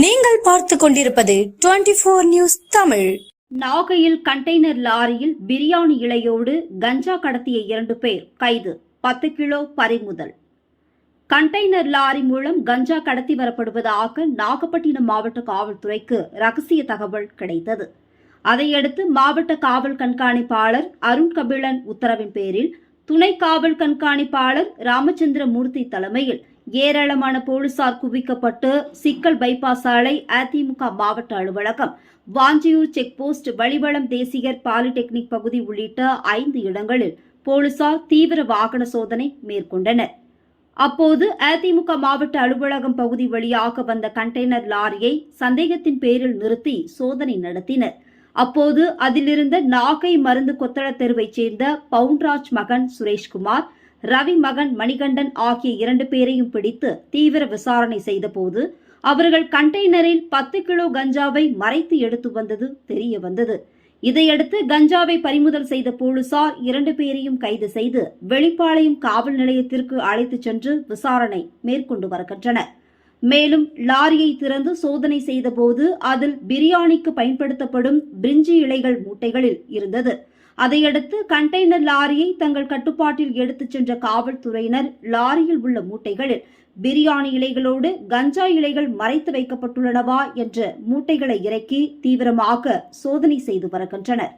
நீங்கள் பார்த்து கொண்டிருப்பது டுவெண்டி போர் நியூஸ் தமிழ். நாகையில் கண்டெய்னர் லாரியில் பிரியாணி இலையோடு கஞ்சா கடத்திய இரண்டு பேர் கைது பத்து கிலோ பறிமுதல். கண்டெய்னர் லாரி மூலம் கஞ்சா கடத்தி வரப்படுவதாக நாகப்பட்டினம் மாவட்ட காவல்துறைக்கு ரகசிய தகவல் கிடைத்தது. அதையடுத்து மாவட்ட காவல் கண்காணிப்பாளர் அருண் கபிலன் உத்தரவின் பேரில் துணை காவல் கண்காணிப்பாளர் ராமச்சந்திரமூர்த்தி தலைமையில் ஏராளமான போலீசார் குவிக்கப்பட்டு சிக்கல் பைபாஸ் சாலை அதிமுக மாவட்ட அலுவலகம் வாஞ்சியூர் செக் போஸ்ட் வழிவளம் தேசியர் பாலிடெக்னிக் பகுதி உள்ளிட்ட ஐந்து இடங்களில் போலீசார் தீவிர வாகன சோதனை மேற்கொண்டனர். அப்போது அதிமுக மாவட்ட அலுவலகம் பகுதி வழியாக வந்த கண்டெய்னர் லாரியை சந்தேகத்தின் பேரில் நிறுத்தி சோதனை நடத்தினர். அப்போது அதிலிருந்த நாகை மருந்து கொத்தள தெருவைச் சேர்ந்த பவுன்ராஜ் மகன் சுரேஷ்குமார் ரவி மகன் மணிகண்டன் ஆகிய இரண்டு பேரையும் பிடித்து தீவிர விசாரணை செய்தபோது அவர்கள் கண்டெய்னரில் பத்து கிலோ கஞ்சாவை மறைத்து எடுத்து வந்தது தெரிய வந்தது. இதையடுத்து கஞ்சாவை பறிமுதல் செய்த போலீசார் இரண்டு பேரையும் கைது செய்து வெளிப்பாளையம் காவல் நிலையத்திற்கு அழைத்துச் சென்று விசாரணை மேற்கொண்டு வருகின்றனர். மேலும் லாரியை திறந்து சோதனை செய்தபோது அதில் பிரியாணிக்கு பயன்படுத்தப்படும் பிரிஞ்சி இலைகள் மூட்டைகளில் இருந்தது. அதையடுத்து கண்டெய்னர் லாரியை தங்கள் கட்டுப்பாட்டில் எடுத்துச் சென்ற காவல்துறையினர் லாரியில் உள்ள மூட்டைகளில் பிரியாணி இலைகளோடு கஞ்சா இலைகள் மறைத்து வைக்கப்பட்டுள்ளனவா என்ற மூட்டைகளை இறக்கி தீவிரமாக சோதனை செய்து வருகின்றனர்.